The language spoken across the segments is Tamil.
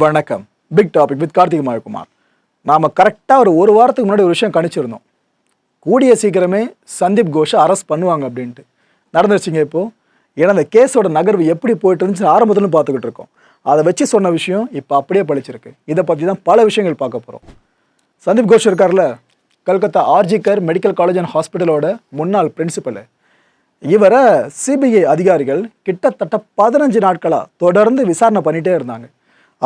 வணக்கம். Big topic with Karthik Mayakumar. நாம் கரெக்டாக ஒரு ஒரு வாரத்துக்கு முன்னாடி ஒரு விஷயம் கணிச்சிருந்தோம். கூடிய சீக்கிரமே சந்தீப் கோஷை அரெஸ்ட் பண்ணுவாங்க அப்படின்ட்டு. நடந்துருச்சுங்க இப்போது ஏன்னா அந்த கேஸோட நகர்வு எப்படி போயிட்டு இருந்துச்சு ஆரம்பத்துல பார்த்துக்கிட்டு இருக்கோம். அதை வச்சு சொன்ன விஷயம் இப்போ அப்படியே பழிச்சிருக்கு. இதை பற்றி தான் பல விஷயங்கள் பார்க்க போகிறோம் சந்தீப் கோஷ் இருக்கார்ல? Calcutta RG Kar medical college and ஹாஸ்பிட்டலோட முன்னாள் பிரின்சிபலு இவரை சிபிஐ அதிகாரிகள் கிட்டத்தட்ட பதினஞ்சு நாட்களாக தொடர்ந்து விசாரணை பண்ணிகிட்டே இருந்தாங்க.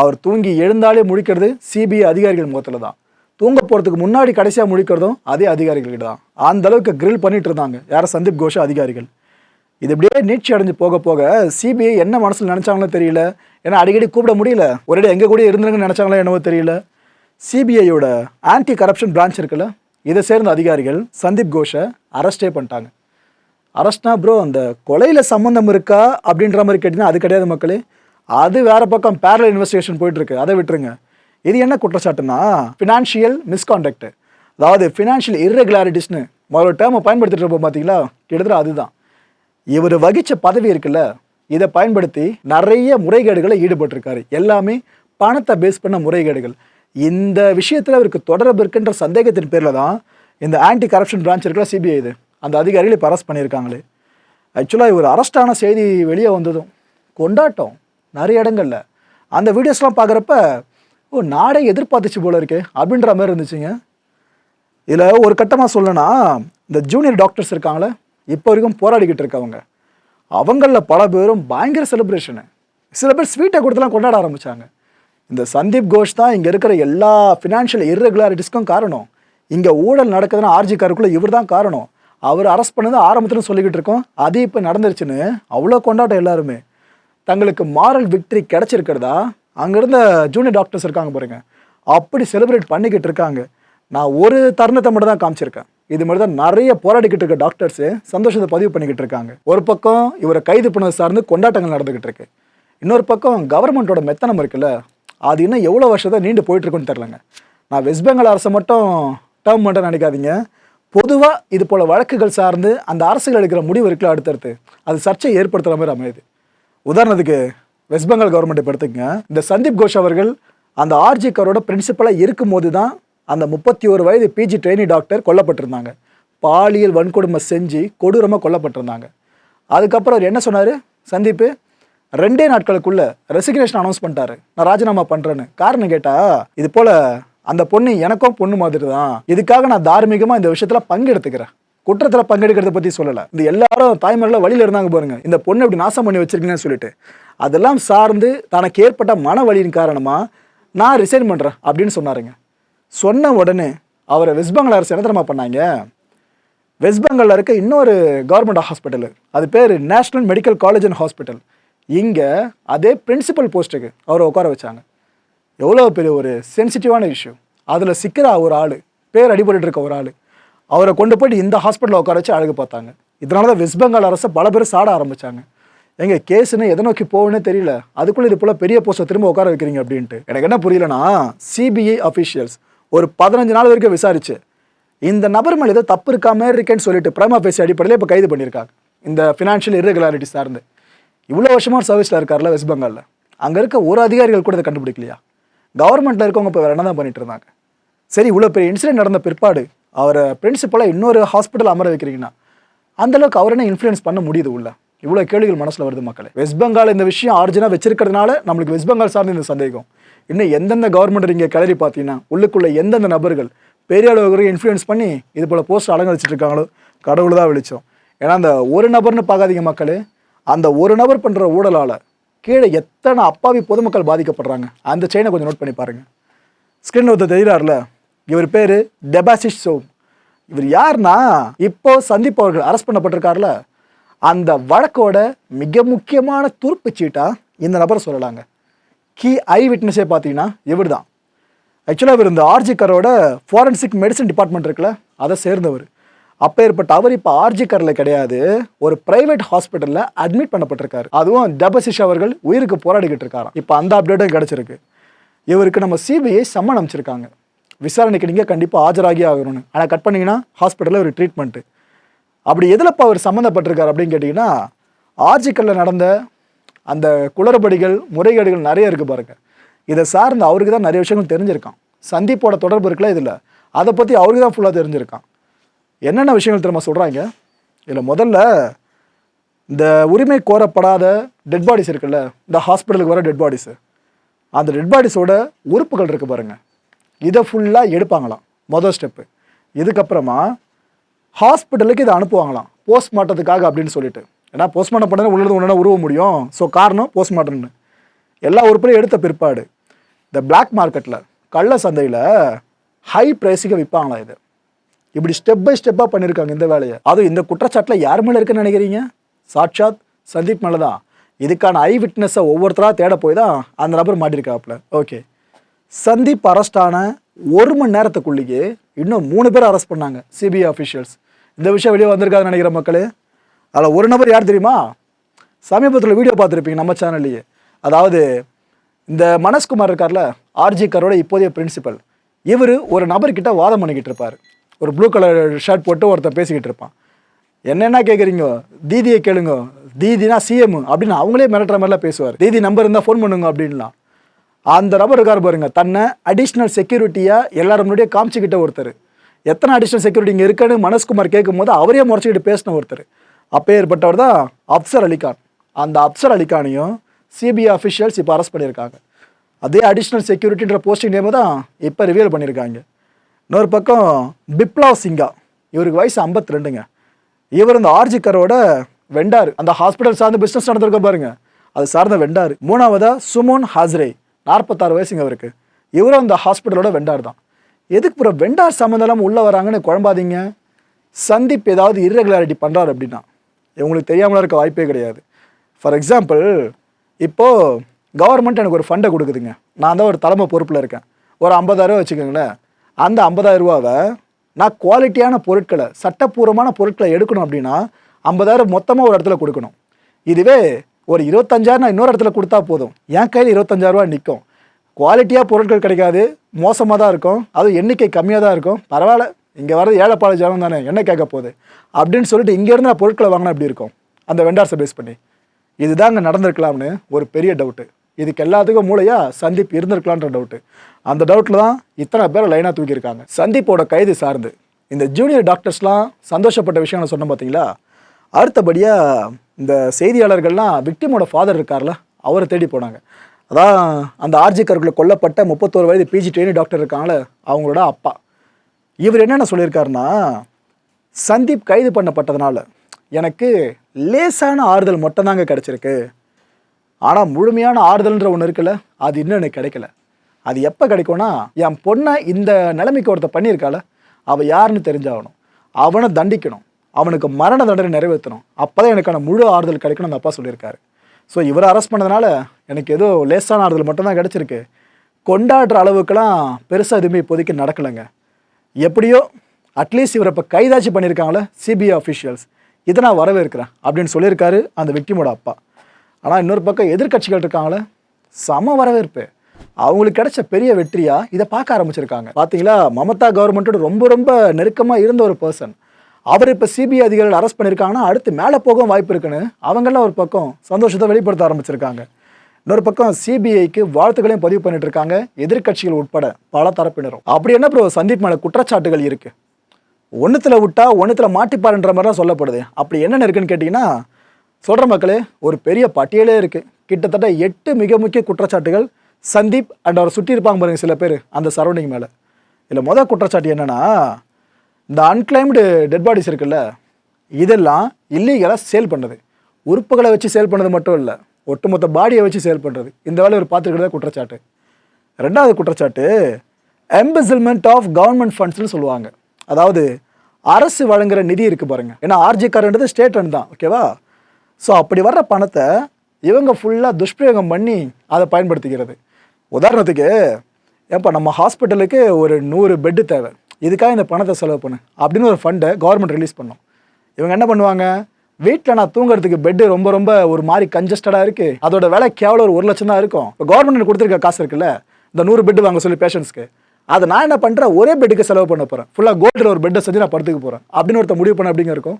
அவர் தூங்கி எழுந்தாலே முழிக்கிறது சிபிஐ அதிகாரிகள் முகத்தில் தான். தூங்க போகிறதுக்கு முன்னாடி கடைசியாக முழிக்கிறதும் அதே அதிகாரிகள்கிட்ட தான். அந்த அளவுக்கு கிரில் பண்ணிட்டு இருந்தாங்க. யாரை சந்தீப் கோஷ் அதிகாரிகள். இது இப்படியே நீட்சி அடைஞ்சு போக போக சிபிஐ என்ன மனசில் நினச்சாங்களோ தெரியல. ஏன்னா அடிக்கடி கூப்பிட முடியல. ஒரேடி எங்கே கூட இருந்துருங்கன்னு நினச்சாங்களோ என்னவோ தெரியல. சிபிஐயோட ஆன்டி கரப்ஷன் பிரான்ச் இருக்குல்ல இதை சேர்ந்த அதிகாரிகள் சந்தீப் கோஷை அரெஸ்டே பண்ணிட்டாங்க. அரெஸ்ட்னா ப்ரோ அந்த கொலையில் சம்மந்தம் இருக்கா அப்படின்ற மாதிரி கேட்டிங்கன்னா அது கிடையாது மக்களே. அது வேற பக்கம் பேரல் இன்வெஸ்டிகேஷன் போயிட்டு இருக்கு அதை விட்டுருங்க. இது என்ன குற்றச்சாட்டுனா ஃபினான்ஷியல் மிஸ்கான்டக்ட் அதாவது ஃபினான்ஷியல் இர்ரெகுலாரிட்டிஸ்னு முதல்ல டேர்மை பயன்படுத்திட்டு இருப்போம் பார்த்தீங்களா கிட்டத்தட்ட அதுதான். இவர் வகிச்ச பதவி இருக்குல்ல இதை பயன்படுத்தி நிறைய முறைகேடுகளை ஈடுபட்டிருக்காரு. எல்லாமே பணத்தை பேஸ் பண்ண முறைகேடுகள். இந்த விஷயத்தில் அவருக்கு தொடர்பு இருக்குன்ற சந்தேகத்தின் பேரில் தான் இந்த ஆன்டி கரப்ஷன் பிரான்ச் இருக்கிற சிபிஐ இது. அந்த அதிகாரிகளை இப்போ அரெஸ்ட் பண்ணியிருக்காங்களே ஆக்சுவலாக இவர் அரெஸ்டான செய்தி வெளியே வந்ததும் கொண்டாட்டம். நிறைய இடங்கள்ல. அந்த வீடியோஸ்லாம் பார்க்குறப்ப ஓ நாடே எதிர்பார்த்துச்சு போல இருக்கே அப்படின்ற மாதிரி இருந்துச்சுங்க. இதில் ஒரு கட்டமாக சொல்லணும்னா இந்த ஜூனியர் டாக்டர்ஸ் இருக்காங்களே இப்போ வரைக்கும் போராடிக்கிட்டு இருக்கவங்க. அவங்களில் பல பேரும் பயங்கர செலிப்ரேஷனு சில பேர் ஸ்வீட்டை கொடுத்துலாம் கொண்டாட ஆரம்பித்தாங்க இந்த சந்தீப் கோஷ் தான் இங்கே இருக்கிற எல்லா ஃபினான்ஷியல் இர்ரெகுலாரிட்டிஸ்க்கும் காரணம். இங்கே ஊழல் நடக்குதுன்னா ஆர்ஜி காருக்குள்ளே இவர் தான் காரணம். அவர் அரெஸ்ட் பண்ணது ஆரம்பத்தில் சொல்லிக்கிட்டு இருக்கோம். அது இப்போ நடந்துருச்சுன்னு அவ்வளோ கொண்டாட்டம் எல்லாருமே. தங்களுக்கு மாரல் விக்டரி கிடைச்சிருக்கிறதா? அங்கேருந்த ஜூனியர் டாக்டர்ஸ் இருக்காங்க பாருங்கள் அப்படி செலிப்ரேட் பண்ணிக்கிட்டு இருக்காங்க. நான் ஒரு தருணத்தை மட்டும் தான் காமிச்சிருக்கேன். இது மாதிரி தான் நிறைய போராடிக்கிட்டு இருக்க டாக்டர்ஸு சந்தோஷத்தை பதிவு பண்ணிக்கிட்டு இருக்காங்க. ஒரு பக்கம் இவரை கைது பண்ணது சார்ந்து கொண்டாட்டங்கள் நடந்துக்கிட்டு இருக்கு. இன்னொரு பக்கம் கவர்மெண்ட்டோட மெத்தனம் இருக்குல்ல அது இன்னும் எவ்வளோ வருஷத்தை நீண்டு போயிட்டுருக்குன்னு தெரிலங்க நான் வெஸ்ட் பெங்கால் அரசை மட்டும் டேர்ம் மட்டும் நினைக்காதீங்க. பொதுவாக இது போல் வழக்குகள் சார்ந்து அந்த அரசுகள் எடுக்கிற முடிவு இருக்குல்ல அடுத்தடுத்து. அது சர்ச்சை ஏற்படுத்துகிற மாதிரி அமையுது. உதாரணத்துக்கு வெஸ்ட் பெங்கால் கவர்மெண்ட்டை எடுத்துக்கங்க இந்த சந்தீப் கோஷ் அவர்கள் அந்த ஆர்ஜி கரோட பிரின்சிபலாக இருக்கும்போது தான் அந்த முப்பத்தி ஒரு வயது பிஜி ட்ரெயினி டாக்டர் கொல்லப்பட்டிருந்தாங்க. பாலியல் வன்கொடுமை செஞ்சு கொடூரமாக கொல்லப்பட்டிருந்தாங்க. அதுக்கப்புறம் அவர் என்ன சொன்னார்? சந்தீப் ரெண்டே நாட்களுக்குள்ளே ரெசிக்னேஷன் அனௌன்ஸ் பண்ணிட்டாரு. நான் ராஜினாமா பண்ணுறேன்னு காரணம் கேட்டால் இது போல் அந்த பொண்ணு எனக்கும் பொண்ணு மாதிரி தான் இதுக்காக நான் தார்மீகமாக இந்த விஷயத்தில் பங்கெடுத்துக்கிறேன். குற்றத்தில் பங்கெடுக்கிறத பற்றி சொல்லலை. இந்த எல்லாரும் தாய்மரில் வழியில் இருந்தாங்க பாருங்க. இந்த பொண்ணு இப்படி நாசம் பண்ணி வச்சிருக்கீங்கன்னு சொல்லிட்டு. அதெல்லாம் சார்ந்து தனக்கு ஏற்பட்ட மன வலியின் காரணமாக நான் ரிசைன் பண்ணுறேன் அப்படின்னு சொன்னாருங்க. சொன்ன உடனே அவரை வெஸ்ட் பெங்கால் அரசு என்ன தெரியுமா பண்ணாங்க? வெஸ்ட் பெங்காலில் இருக்க இன்னொரு கவர்மெண்ட் ஹாஸ்பிட்டல் அது பேர் national medical college and hospital இங்கே அதே பிரின்சிபல் போஸ்ட்டுக்கு அவரை உட்கார வச்சாங்க. எவ்வளோ பெரிய ஒரு சென்சிட்டிவான இஷ்யூ அதில் சிக்கிற ஒரு ஆள் பேர் அடிபட்டு இருக்க ஒரு ஆள். அவரை கொண்டு போயிட்டு இந்த ஹாஸ்பிட்டலில் உட்கார வச்சு அழகு பார்த்தாங்க. இதனால தான் வெஸ்ட் பெங்கால் அரசு பல பேர் சாட ஆரம்பித்தாங்க எங்கள் கேஸுன்னு எதை நோக்கி போகணும்னே தெரியல. அதுக்குள்ளே இது போல் பெரிய போஸ்ட்டை திரும்ப உட்கார வைக்கிறீங்க அப்படின்ட்டு. எனக்கு என்ன புரியலனா சிபிஐ அஃபீஷியல்ஸ் ஒரு பதினஞ்சு நாள் வரைக்கும் விசாரிச்சு இந்த நபர் மேலே ஏதோ தப்பு இருக்கா மாதிரி இருக்கேன்னு சொல்லிட்டு பிரேமா பேசி அடிப்படையில் இப்போ கைது பண்ணியிருக்காங்க. இந்த ஃபினான்ஷியல் இரெகுலாரிட்டி சார்ந்து. இவ்வளோ வருஷமாக சர்வீஸில் இருக்கார்ல வெஸ்ட் பெங்காலில் அங்கே இருக்க ஒரு அதிகாரிகள் கூட இதை கண்டுபிடிக்கலையா? கவர்மெண்ட்டில் இருக்கவங்க இப்போ வேறு என்ன தான் பண்ணிட்டு இருந்தாங்க? சரி இவ்வளோ பெரிய இன்சிடென்ட் நடந்த பிற்பாடு அவரை பிரின்சிபலாக இன்னொரு ஹாஸ்பிட்டல் அமர வைக்கிறீங்கன்னா அந்த அளவுக்கு அவர் என்ன இன்ஃப்ளூயன்ஸ் பண்ண முடியுது உள்ள. இவ்வளோ கேள்விகள் மனசில் வருது மக்களே. வெஸ்ட் பெங்கால் இந்த விஷயம் ஆர்ஜினாக வச்சிருக்கிறதுனால நம்மளுக்கு வெஸ்ட் பெங்கால் சார்ந்த இந்த சந்தேகம். இன்னும் எந்தெந்த கவர்மெண்ட் இங்கே கிளறி பார்த்தீங்கன்னா உள்ளுக்குள்ளே எந்தெந்த நபர்கள் பெரிய அளவுக்கு இன்ஃப்ளூயன்ஸ் பண்ணி இது போல் போஸ்ட் அலங்கரிச்சிட்டு இருக்காங்களோ கடவுள் தான் வெளிச்சம். ஏன்னா அந்த ஒரு நபர்னு பார்க்காதீங்க மக்களே. அந்த ஒரு நபர் பண்ணுற ஊழலால் கீழே எத்தனை அப்பாவி பொதுமக்கள் பாதிக்கப்படுறாங்க? அந்த செயினை கொஞ்சம் நோட் பண்ணி பாருங்கள் ஸ்க்ரீனில் ஒருத்தர் தெரிகிறார்ல இவர் பேர் டெபாசிஷ் சோம் இவர் யாருன்னா இப்போ சந்தீப் அவர்கள் அரெஸ்ட் பண்ணப்பட்டிருக்கார்ல அந்த வழக்கோட மிக முக்கியமான துருப்புச் சீட்டா இந்த நபரை சொல்லலாங்க. கீ ஐ விட்னஸே பார்த்தீங்கன்னா இவர் தான் ஆக்சுவலாக இவர் இந்த ஆர்ஜி கரோட ஃபாரன்சிக் மெடிசன் டிபார்ட்மெண்ட் இருக்குல்ல அதை சேர்ந்தவர். அப்போ ஏற்பட்ட அவர் இப்போ ஆர்ஜி கரில் கிடையாது ஒரு பிரைவேட் ஹாஸ்பிட்டலில் அட்மிட் பண்ணப்பட்டிருக்காரு. அதுவும் டெபசிஷ் அவர்கள் உயிருக்கு போராடிக்கிட்டு இருக்காராம். இப்போ அந்த அப்டேட்டும் கிடச்சிருக்கு. இவருக்கு நம்ம சிபிஐ சம்மன் அமைச்சிருக்காங்க விசாரணைக்கு நீங்கள் கண்டிப்பாக ஆஜராகி ஆகணும்னு. ஆனால் கட் பண்ணிங்கன்னா ஹாஸ்பிட்டலில் ஒரு ட்ரீட்மெண்ட்டு அப்படி எதிலப்பா அவர் சம்மந்தப்பட்டிருக்காரு அப்படின்னு கேட்டிங்கன்னா ஆர்ஜிக்கல்ல நடந்த அந்த குளறுபடிகள் முறைகேடுகள் நிறைய இருக்குது பாருங்க. இதை சார்ந்து அவருக்கு தான் நிறைய விஷயங்கள் தெரிஞ்சிருக்கான். சந்தீப்போட தொடர்பு இருக்குல்ல இதில்? அதை பற்றி அவருக்கு தான் ஃபுல்லாக தெரிஞ்சிருக்கான். என்னென்ன விஷயங்கள் திரும்ப சொல்கிறாங்க இதில் முதல்ல இந்த உரிமை கோரப்படாத டெட் பாடிஸ் இருக்குல்ல இந்த ஹாஸ்பிட்டலுக்கு வர டெட் பாடிஸு அந்த டெட் பாடிஸோட உறுப்புகள் இருக்குது பாருங்கள் இதை ஃபுல்லாக எடுப்பாங்களாம். மொதல் ஸ்டெப்பு இதுக்கப்புறமா ஹாஸ்பிட்டலுக்கு இதை அனுப்புவாங்களாம். போஸ்ட்மார்ட்டத்துக்காக அப்படின்னு சொல்லிட்டு. ஏன்னா போஸ்ட்மார்ட்டம் பண்ணது உள்ளது ஒன்றா உருவ முடியும். ஸோ காரணம் போஸ்ட்மார்ட்டம்னு எல்லா உறுப்புலையும் எடுத்த பிற்பாடு இந்த பிளாக் மார்க்கெட்டில் கள்ள சந்தையில் ஹை ப்ரைஸுக்கு விற்பாங்களாம் இது. இப்படி ஸ்டெப் பை ஸ்டெப்பாக பண்ணியிருக்காங்க இந்த வேலையை. அதுவும் இந்த குற்றச்சாட்டில் யார் மேலே இருக்குன்னு நினைக்கிறீங்க? சாட்சாத் சந்தீப் மேலே தான் இதுக்கான ஐ விட்னஸை ஒவ்வொருத்தராக தேட போய் தான் அந்த நபர் மாட்டியிருக்காப்புல ஓகே சந்தீப் அரெஸ்ட் ஆன ஒரு மணி நேரத்துக்குள்ளேயே இன்னும் மூணு பேர் அரெஸ்ட் பண்ணாங்க சிபிஐ அஃபிஷியல்ஸ் இந்த விஷயம் வெளியே வந்திருக்காதுன்னு நினைக்கிற மக்கள். அதில் ஒரு நபர் யார் தெரியுமா? சமீபத்தில் வீடியோ பார்த்துருப்பீங்க நம்ம சேனல்லையே அதாவது இந்த மனஸ்குமார் இருக்கார்ல ஆர்ஜி கரோட இப்போதைய பிரின்சிபல் இவர் ஒரு நபர்கிட்ட வாதம் பண்ணிக்கிட்டு இருப்பார். ஒரு ப்ளூ கலர் ஷர்ட் போட்டு ஒருத்தன் பேசிக்கிட்டு இருப்பான். என்னென்ன கேட்குறீங்க தீதியை கேளுங்க. தீதினா சிஎம் அப்படின்னு அவங்களே மிரட்டுற மாதிரிலாம் பேசுவார். தீதி நம்பர் இருந்தால் ஃபோன் பண்ணுங்க அப்படின்லாம் அந்த நபர் இருக்கார் பாருங்கள் தன்னை அடிஷ்னல் செக்யூரிட்டியாக எல்லாரும் முன்னாடியே காமிச்சிக்கிட்ட ஒருத்தர். எத்தனை அடிஷ்னல் செக்யூரிட்டி இங்கே இருக்குன்னு மனஸ்குமார் கேட்கும்போது அவரே முறைச்சிக்கிட்டு பேசின ஒருத்தர். அப்பேற்பட்டவர் தான் அப்சர் அலிகான். அந்த அப்சர் அலிகானையும் சிபிஐ அஃபிஷியல்ஸ் இப்போ அரெஸ்ட் பண்ணியிருக்காங்க. அதே அடிஷ்னல் செக்யூரிட்டின்ற போஸ்டிங் நேம் தான் இப்போ ரிவீல் பண்ணியிருக்காங்க. இன்னொரு பக்கம் பிப்லாவ் சிங்கா. இவருக்கு வயசு 52 ரெண்டுங்க இவர் இந்த ஆர்ஜி கரோட வெண்டார் அந்த ஹாஸ்பிட்டல் சார்ந்த பிஸ்னஸ் நடந்திருக்க பாருங்க. அது சார்ந்த வெண்டார் மூணாவதா சுமோன் ஹாஸ்ரே. நாற்பத்தாறு வயசுங்க அவருக்கு. இவரும் அந்த ஹாஸ்பிட்டலோட வெண்டார் தான். எதுக்கு பிற வெண்டார் சம்மந்தம் உள்ளே வராங்கன்னு குழம்பாதீங்க. சந்திப்பு ஏதாவது இர்ரெகுலாரிட்டி பண்ணுறாரு அப்படின்னா. இவங்களுக்கு தெரியாமலாம் இருக்க வாய்ப்பே கிடையாது. ஃபார் எக்ஸாம்பிள் இப்போது கவர்மெண்ட் எனக்கு ஒரு ஃபண்டை கொடுக்குதுங்க. நான் தான் ஒரு தலைமை பொறுப்பில் இருக்கேன். ஒரு ஐம்பதாயிரம் வச்சுக்கோங்களேன். அந்த ஐம்பதாயிரரூவாவை நான் குவாலிட்டியான பொருட்களை சட்டப்பூர்வமான பொருட்களை எடுக்கணும் அப்படின்னா ஐம்பதாயிரம் மொத்தமாக ஒரு இடத்துல கொடுக்கணும். இதுவே ஒரு இருபத்தஞ்சாயிரம் நான் இன்னொரு இடத்துல கொடுத்தா போதும். என் கையில் இருபத்தஞ்சாயிரரூவா நிற்கும் குவாலிட்டியாக பொருட்கள் கிடைக்காது. மோசமாக தான் இருக்கும். அதுவும் எண்ணிக்கை கம்மியாக தான் இருக்கும். பரவாயில்ல. இங்கே வர்றது ஏழைப்பாள ஜனம் தானே. என்ன கேட்க போகுது? அப்படின்னு சொல்லிட்டு இங்கேருந்து நான் பொருட்களை வாங்கினா எப்படி இருக்கும்? அந்த வெண்டார்ஸை பேஸ் பண்ணி. இதுதாங்க நடந்திருக்கலாம்னு ஒரு பெரிய டவுட்டு இதுக்கு எல்லாத்துக்கும் மூளையா சந்தீப் இருந்திருக்கலான்ற டவுட்டு அந்த டவுட்டில் தான் இத்தனை பேரை லைனாக தூக்கியிருக்காங்க. சந்தீப்போட கைது சார்ந்து. இந்த ஜூனியர் டாக்டர்ஸ்லாம் சந்தோஷப்பட்ட விஷயங்களை சொன்னோம் பார்த்தீங்களா அடுத்தபடியாக இந்த செய்தியாளர்கள்லாம் விக்டிமோட ஃபாதர் இருக்கார்ல அவரை தேடி போனாங்க. அதான் அந்த ஆர்ஜி கருக்குள்ள கொல்லப்பட்ட முப்பத்தோரு வயது பிஜி ட்ரெயினி டாக்டர் இருக்காங்களே அவங்களோட அப்பா. இவர் என்னென்ன சொல்லியிருக்காருன்னா சந்தீப் கைது பண்ணப்பட்டதுனால எனக்கு லேசான ஆறுதல் மட்டும்தாங்க கிடச்சிருக்கு. ஆனால் முழுமையான ஆறுதல்ன்ற ஒன்று இருக்குல்ல அது இன்னும் எனக்கு கிடைக்கல. அது எப்போ கிடைக்கும்னா என் பொண்ணை இந்த நிலைமைக்கு ஒருத்த பண்ணியிருக்காள அவள் யாருன்னு தெரிஞ்சாகணும். அவனை தண்டிக்கணும். அவனுக்கு மரண தண்டனை நிறைவேற்றணும். அப்போ தான் எனக்கான முழு ஆறுதல் கிடைக்கணும் அந்த அப்பா சொல்லியிருக்காரு. ஸோ இவரை அரெஸ்ட் பண்ணதுனால எனக்கு ஏதோ லேசான ஆறுதல் மட்டும்தான் கிடச்சிருக்கு. கொண்டாடுற அளவுக்குலாம் பெருசாக எதுவுமே இப்போதைக்கு நடக்கலைங்க. எப்படியோ அட்லீஸ்ட் இவரை இப்போ கைதாச்சு பண்ணியிருக்காங்களே சிபிஐ அஃபிஷியல்ஸ் இதை நான் வரவேற்கிறேன் அப்படின்னு சொல்லியிருக்காரு அந்த விக்டிமோட அப்பா. ஆனால் இன்னொரு பக்கம் எதிர்க்கட்சிகள் இருக்காங்களே சம வரவேற்பு. அவங்களுக்கு கிடைச்ச பெரிய வெற்றியாக இதை பார்க்க ஆரம்பிச்சிருக்காங்க. பார்த்தீங்களா மமதா கவர்மெண்ட்டோட ரொம்ப ரொம்ப நெருக்கமாக இருந்த ஒரு பர்சன் அவர் இப்போ சிபிஐ அதிகாரிகள் அரெஸ்ட் பண்ணியிருக்காங்கன்னா அடுத்து மேலே போகவும் வாய்ப்பு இருக்குன்னு அவங்கெல்லாம் ஒரு பக்கம் சந்தோஷத்தை வெளிப்படுத்த ஆரம்பிச்சிருக்காங்க. இன்னொரு பக்கம் சிபிஐக்கு வாழ்த்துக்களையும் பதிவு பண்ணிட்டு இருக்காங்க எதிர்க்கட்சிகள் உட்பட பல தரப்பினரும். அப்படி என்ன ப்ரோ சந்தீப் மேலே குற்றச்சாட்டுகள் இருக்கு? ஒன்றுத்தில் விட்டா ஒன்றுத்தில் மாட்டிப்பாருன்ற மாதிரி தான் சொல்லப்படுது. அப்படி என்னென்ன இருக்குன்னு கேட்டிங்கன்னா சொல்கிற மக்களே ஒரு பெரிய பட்டியலே இருக்குது கிட்டத்தட்ட எட்டு மிக முக்கிய குற்றச்சாட்டுகள் சந்தீப் அண்ட் அவர் சுற்றி இருப்பாங்க பாருங்கள் சில பேர் அந்த சரௌண்டிங் மேலே. இதில் முதல் குற்றச்சாட்டு என்னென்னா இந்த அன்கிளைம்டு டெட் பாடிஸ் இருக்குல்ல இதெல்லாம் இல்லீகலாக சேல் பண்ணுறது உறுப்புகளை வச்சு சேல் பண்ணது மட்டும் இல்லை ஒட்டுமொத்த பாடியை வச்சு சேல் பண்ணுறது இந்த வேலை ஒரு பார்த்துருக்கிறதா குற்றச்சாட்டு. ரெண்டாவது குற்றச்சாட்டு எம்பெசில்மெண்ட் ஆஃப் கவர்மெண்ட் ஃபண்ட்ஸ்னு சொல்லுவாங்க. அதாவது அரசு வழங்குற நிதி இருக்குது பாருங்கள் ஏன்னா ஆர்ஜி கார்டுன்றது ஸ்டேட் ஃபண்ட் தான் ஓகேவா ஸோ அப்படி வர்ற பணத்தை இவங்க ஃபுல்லாக துஷ்பிரயோகம் பண்ணி அதை பயன்படுத்திக்கிறது. உதாரணத்துக்கு ஏப்பா நம்ம ஹாஸ்பிட்டலுக்கு ஒரு நூறு பெட்டு தேவை. இதுக்காக இந்த பணத்தை செலவு பண்ணு அப்படின்னு ஒரு ஃபண்டை கவர்மெண்ட் ரிலீஸ் பண்ணோம். இவங்க என்ன பண்ணுவாங்க? வீட்டில் நான் தூங்குறதுக்கு பெட்டு ரொம்ப ரொம்ப ஒரு மாதிரி கஞ்சஸ்டடாக இருக்குது அதோட விலை கேவலம் ஒரு ஒரு லட்சம் தான் இருக்கும். இப்போ கவர்மெண்ட் கொடுத்துருக்க காசு இருக்குல்ல? இந்த நூறு பெட்டு வாங்க சொல்லி பேஷண்ட்ஸ்க்கு அதை நான் என்ன பண்ணுறேன் ஒரே பெட்டுக்கு செலவு பண்ண போகிறேன் ஃபுல்லாக கோல்டில் ஒரு பெட்டை செஞ்சு நான் படுத்துக்க போகிறேன் அப்படின்னு ஒருத்தர் முடிவு பண்ண அப்படிங்க இருக்கும்.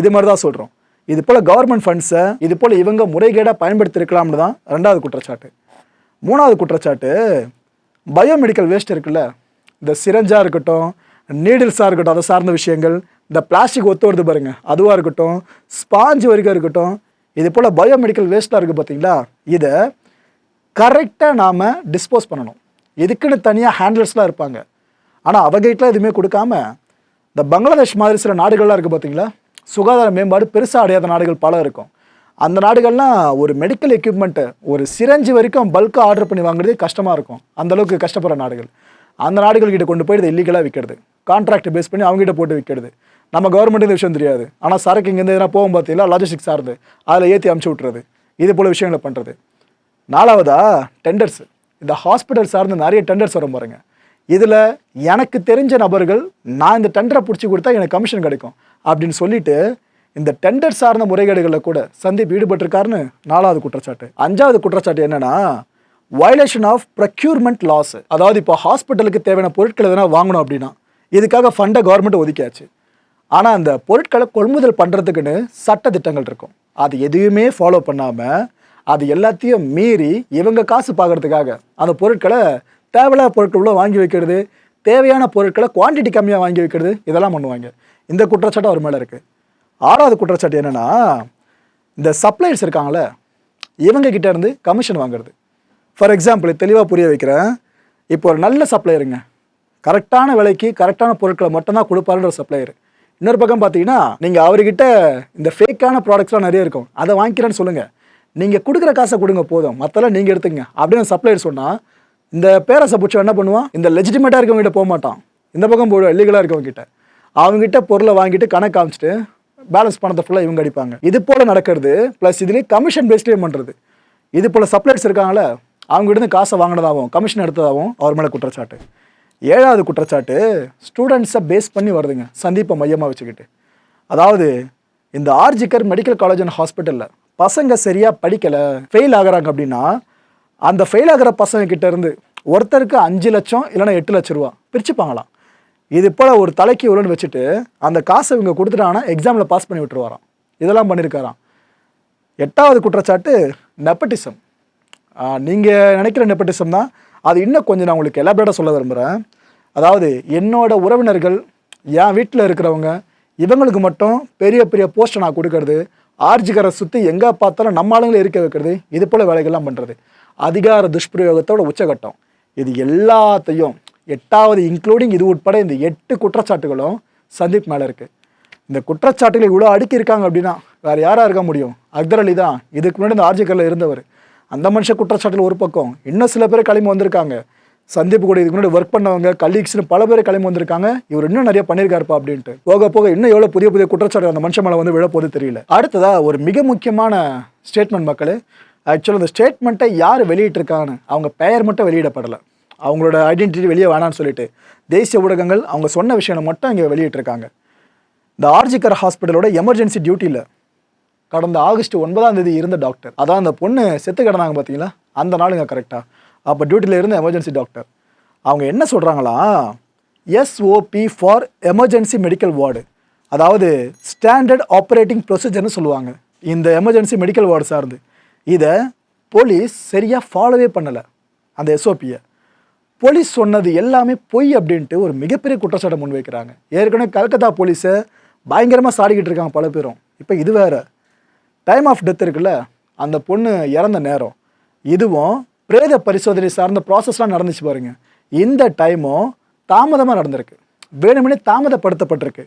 இது மாதிரி தான் சொல்கிறோம் இது போல் கவர்மெண்ட் ஃபண்ட்ஸை இது போல் இவங்க முறைகேடாக பயன்படுத்தியிருக்கலாம்னு தான் ரெண்டாவது குற்றச்சாட்டு. மூணாவது குற்றச்சாட்டு பயோமெடிக்கல் வேஸ்ட் இருக்குல்ல? இந்த சிரஞ்சாக இருக்கட்டும் நீடில்ஸாக இருக்கட்டும் அதை சார்ந்த விஷயங்கள். இந்த பிளாஸ்டிக் ஒத்து வருது பாருங்கள் அதுவாக இருக்கட்டும் ஸ்பாஞ்சு வரைக்கும் இருக்கட்டும். இது போல் பயோமெடிக்கல் வேஸ்ட்டாக இருக்குது பார்த்தீங்களா இதை கரெக்டாக நாம் டிஸ்போஸ் பண்ணணும். இதுக்குன்னு தனியாக ஹேண்டில்ஸ்லாம் இருப்பாங்க. ஆனால் அவங்ககிட்டலாம் எதுவுமே கொடுக்காம இந்த பங்களாதேஷ் மாதிரி சில நாடுகள்லாம் இருக்குது பார்த்தீங்களா சுகாதார மேம்பாடு பெருசாக அடையாத நாடுகள் பல இருக்கும். அந்த நாடுகள்லாம் ஒரு மெடிக்கல் எக்யூப்மெண்ட்டு ஒரு சிரஞ்சு வரைக்கும் பல்காக ஆர்டர் பண்ணி வாங்குறதே கஷ்டமாக இருக்கும். அந்தளவுக்கு கஷ்டப்படுற நாடுகள். அந்த நாடுகள்கிட்ட கொண்டு போய் இதை இல்லீகலாக விற்கிறது கான்ட்ராக்ட் பேஸ் பண்ணி அவங்ககிட்ட போட்டு விற்கிறது நம்ம கவர்மெண்ட் இந்த விஷயம் தெரியாது. ஆனால் சரக்கு இங்கேருந்து எதனா போகும் பார்த்தீங்களா? லாஜிஸ்டிக் சார்ந்து. அதில் ஏற்றி அமுச்சு விட்றது இது போல் விஷயங்களை பண்ணுறது நாலாவதா டெண்டர்ஸ் இந்த ஹாஸ்பிட்டல் சார்ந்து நிறைய டெண்டர்ஸ் வரும் பாருங்க. இதில் எனக்கு தெரிஞ்ச நபர்கள் நான் இந்த டெண்டரை பிடிச்சி கொடுத்தா எனக்கு கமிஷன் கிடைக்கும். அப்படின்னு சொல்லிட்டு இந்த டெண்டர் சார்ந்த முறைகேடுகளில் கூட சந்தீப் ஈடுபட்டிருக்காருன்னு நாலாவது குற்றச்சாட்டு. அஞ்சாவது குற்றச்சாட்டு என்னென்னா வயலேஷன் ஆஃப் ப்ரொக்யூர்மெண்ட் லாஸ் அதாவது இப்போ ஹாஸ்பிட்டலுக்கு தேவையான பொருட்கள் எதனா வாங்கணும் அப்படின்னா இதுக்காக ஃபண்டை கவர்மெண்ட் ஒதுக்கியாச்சு. ஆனால் அந்த பொருட்களை கொள்முதல் பண்ணுறதுக்குன்னு சட்ட திட்டங்கள் இருக்கும். அது எதையுமே ஃபாலோ பண்ணாமல் அது எல்லாத்தையும் மீறி இவங்க காசு பார்க்கறதுக்காக அந்த பொருட்களை தேவையில்லாத பொருட்கள் உள்ள வாங்கி வைக்கிறது தேவையான பொருட்களை குவாண்டிட்டி கம்மியாக வாங்கி வைக்கிறது இதெல்லாம் பண்ணுவாங்க. இந்த குற்றச்சாட்டு அவர் மேலே இருக்குது ஆறாவது குற்றச்சாட்டு என்னென்னா இந்த சப்ளையர்ஸ் இருக்காங்களே இவங்க கிட்டேருந்து கமிஷன் வாங்குறது. ஃபார் எக்ஸாம்பிள் தெளிவாக புரிய வைக்கிறேன். இப்போ ஒரு நல்ல சப்ளையருங்க கரெக்டான விலைக்கு கரெக்டான பொருட்களை மட்டும்தான் கொடுப்பாருன்ற சப்ளையர் இன்னொரு பக்கம் பார்த்தீங்கன்னா நீங்கள் அவர்கிட்ட இந்த ஃபேக்கான ப்ராடக்ட்ஸ்லாம் நிறைய இருக்கும். அதை வாங்கிக்கிறேன்னு சொல்லுங்கள் நீங்கள் கொடுக்குற காசை கொடுங்க போதும். மற்றெல்லாம் நீங்கள் எடுத்துங்க அப்படின்னு சப்ளையர் சொன்னால் இந்த பேரஸை பிடிச்ச என்ன பண்ணுவான்? இந்த லெஜிட்டிமேட்டாக இருக்கவங்க கிட்ட போக மாட்டான் இந்த பக்கம் போடுவோம் இல்லீகலாக இருக்கவங்க கிட்ட. அவங்ககிட்ட பொருளை வாங்கிட்டு கணக்கு காமிச்சிட்டு பேலன்ஸ் பணத்தை ஃபுல்லாக இவங்க அடிப்பாங்க. இது போல் நடக்கிறது ப்ளஸ் இதுலேயே கமிஷன் பேஸ்டே பண்ணுறது இது போல் சப்ளைஸ் இருக்காங்களே அவங்ககிட்ட காசை வாங்கினதாகவும் கமிஷன் எடுத்ததாகவும் அவர் மேலே குற்றச்சாட்டு. ஏழாவது குற்றச்சாட்டு ஸ்டூடெண்ட்ஸை பேஸ் பண்ணி வருதுங்க சந்தீப்பை மையமாக வச்சுக்கிட்டு. அதாவது இந்த ஆர்ஜிக்கர் மெடிக்கல் காலேஜ் அண்ட் ஹாஸ்பிட்டலில் பசங்க சரியாக படிக்கலை ஃபெயில் ஆகுறாங்க அப்படின்னா அந்த ஃபெயில் ஆகிற பசங்க இருந்து ஒருத்தருக்கு அஞ்சு லட்சம் இல்லைன்னா எட்டு லட்ச ரூபா பிரிச்சுப்பாங்களாம். இது போல் ஒரு தலைக்கு இவ்வளோன்னு வச்சுட்டு அந்த காசை இவங்க கொடுத்துட்டாங்கன்னா எக்ஸாமில் பாஸ் பண்ணி விட்டுருவாராம். இதெல்லாம் பண்ணியிருக்காராம் எட்டாவது குற்றச்சாட்டு நெப்பட்டிசம் நீங்கள் நினைக்கிற நெப்பட்டிசம் தான். அது இன்னும் கொஞ்சம் நான் உங்களுக்கு எலாபரேட்டாக சொல்ல விரும்புகிறேன் அதாவது என்னோட உறவினர்கள் என் வீட்டில் இருக்கிறவங்க இவங்களுக்கு மட்டும் பெரிய பெரிய போஸ்ட்டை நான் கொடுக்கறது ஆர்ஜிகரை சுற்றி எங்கே பார்த்தாலும் நம்ம ஆளுங்களை இருக்க வைக்கிறது இது போல் வேலைகள்லாம் பண்ணுறது அதிகார துஷ்பிரயோகத்தோட உச்சகட்டம். இது எல்லாத்தையும் எட்டாவது இன்க்ளூடிங் இது உட்பட இந்த எட்டு குற்றச்சாட்டுகளும் சந்தீப் மேலே இருக்குது இந்த குற்றச்சாட்டுகளை இவ்வளோ அடுக்கி இருக்காங்க அப்படின்னா வேறு யாராக இருக்க முடியும்? அக்தர் அலி தான். இதுக்கு முன்னாடி இந்த ஆர்ஜிக்கரில் இருந்தவர். அந்த மனுஷ குற்றச்சாட்டில் ஒரு பக்கம் இன்னும் சில பேர் கிளம்பி வந்திருக்காங்க. சந்தீப் கூட இதுக்கு முன்னாடி ஒர்க் பண்ணவங்க கலீக்ஸ்னு பல பேர் கிளம்பி வந்திருக்காங்க. இவர் இன்னும் நிறைய பண்ணியிருக்காருப்பா அப்படின்ட்டு. போக போக இன்னும் எவ்வளோ புதிய புதிய குற்றச்சாட்டு அந்த மனுஷன் மேலே வந்து விழப்போது தெரியல. அடுத்ததா ஒரு மிக முக்கியமான ஸ்டேட்மெண்ட் மக்களே. ஆக்சுவலாக அந்த ஸ்டேட்மெண்ட்டை யார் வெளியிட்டிருக்கான்னு அவங்க பெயர் மட்டும் வெளியிடப்படலை. அவங்களோட ஐடென்டிட்டி வெளியே வேணாம்னு சொல்லிட்டு. தேசிய ஊடகங்கள் அவங்க சொன்ன விஷயங்களை மட்டும் இங்கே வெளியிட்டிருக்காங்க. இந்த ஆர்ஜிகர் ஹாஸ்பிட்டலோட எமர்ஜென்சி டியூட்டியில் கடந்த ஆகஸ்ட் ஒன்பதாம் தேதி இருந்த டாக்டர் அதான் அந்த பொண்ணு செத்து கிடந்தாங்க பார்த்தீங்களா? அந்த நாளுங்க கரெக்டாக அப்போ டியூட்டியில் இருந்த எமர்ஜென்சி டாக்டர் அவங்க என்ன சொல்கிறாங்களா SOP for emergency medical ward அதாவது ஸ்டாண்டர்ட் ஆப்ரேட்டிங் ப்ரொசீஜர்னு சொல்லுவாங்க. இந்த எமர்ஜென்சி மெடிக்கல் வார்டு சார்ந்து. இதை போலீஸ் சரியாக ஃபாலோவே பண்ணலை. அந்த எஸ்ஓபியை போலீஸ் சொன்னது எல்லாமே பொய் அப்படின்ட்டு ஒரு மிகப்பெரிய குற்றச்சாட்டை முன்வைக்கிறாங்க. ஏற்கனவே கல்கத்தா போலீஸை பயங்கரமாக சாடிக்கிட்டு இருக்காங்க பல பேரும். இப்போ இது வேறு. டைம் ஆஃப் டெத் இருக்குல்ல அந்த பொண்ணு இறந்த நேரம். இதுவும் பிரேத பரிசோதனை சார்ந்த ப்ராசஸ்லாம் நடந்துச்சு பாருங்க. இந்த டைமும் தாமதமாக நடந்திருக்கு. வேணுமெனே தாமதப்படுத்தப்பட்டிருக்கு.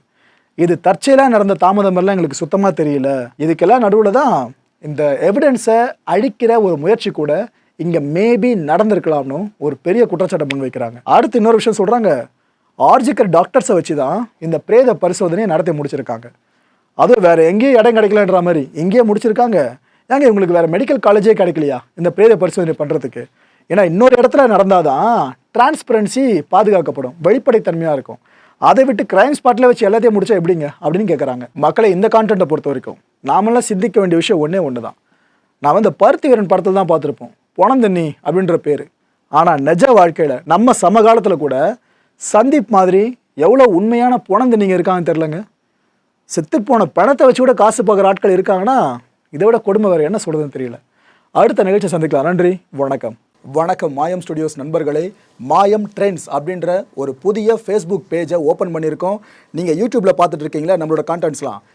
இது தற்செயலாக நடந்த தாமதமெல்லாம் எங்களுக்கு சுத்தமாக தெரியல. இதுக்கெல்லாம் நடுவில் தான் இந்த எவிடன்ஸை அழிக்கிற ஒரு முயற்சி கூட இங்கே மேபி நடந்திருக்கலாம்னு ஒரு பெரிய குற்றச்சாட்டை முன்வைக்கிறாங்க அடுத்து இன்னொரு விஷயம் சொல்கிறாங்க ஆர்ஜிக்கர் டாக்டர்ஸை வச்சு தான் இந்த பிரேத பரிசோதனையை நடத்தி முடிச்சிருக்காங்க. அதுவும் வேறு எங்கேயும் இடம் கிடைக்கலன்ற மாதிரி. இங்கேயே முடிச்சிருக்காங்க. ஏங்க இவங்களுக்கு வேறு மெடிக்கல் காலேஜே கிடைக்கலையா? இந்த பிரேத பரிசோதனை பண்ணுறதுக்கு ஏன்னா இன்னொரு இடத்துல நடந்தாதான் டிரான்ஸ்பரன்சி பாதுகாக்கப்படும். வெளிப்படைத்தன்மையாக இருக்கும். அதை விட்டு கிரைம் ஸ்பாட்டில் வச்சு எல்லாத்தையும் முடிச்சா எப்படிங்க? அப்படின்னு கேட்குறாங்க மக்களை இந்த கான்டென்ட்டை பொறுத்த வரைக்கும் நாமெல்லாம் சிந்திக்க வேண்டிய விஷயம் ஒன்றே ஒன்று தான் நான் வந்து பருத்தி வீரன் படத்தில் தான் பார்த்துருப்போம். பொணந்தண்ணி அப்படின்ற பேர். ஆனால் நிஜ வாழ்க்கையில் நம்ம சமகாலத்தில் கூட சந்தீப் மாதிரி எவ்வளோ உண்மையான பொணந்தண்ணிங்க இருக்காங்கன்னு தெரிலங்க செத்துப்போன பணத்தை வச்சு கூட காசு பார்க்குற ஆட்கள் இருக்காங்கன்னா இதை விட கொடுமை வேறு என்ன சொல்கிறதுன்னு தெரியல. அடுத்த நிகழ்ச்சி சந்திக்கலாம். நன்றி வணக்கம். வணக்கம் மாயம் ஸ்டுடியோஸ் நண்பர்களே. மாயம் ட்ரெண்ட்ஸ் அப்படின்ற ஒரு புதிய ஃபேஸ்புக் பேஜை ஓப்பன் பண்ணியிருக்கோம். நீங்கள் யூடியூப்பில் பார்த்துட்டு இருக்கீங்களா? நம்மளோட கான்டென்ட்ஸ்லாம்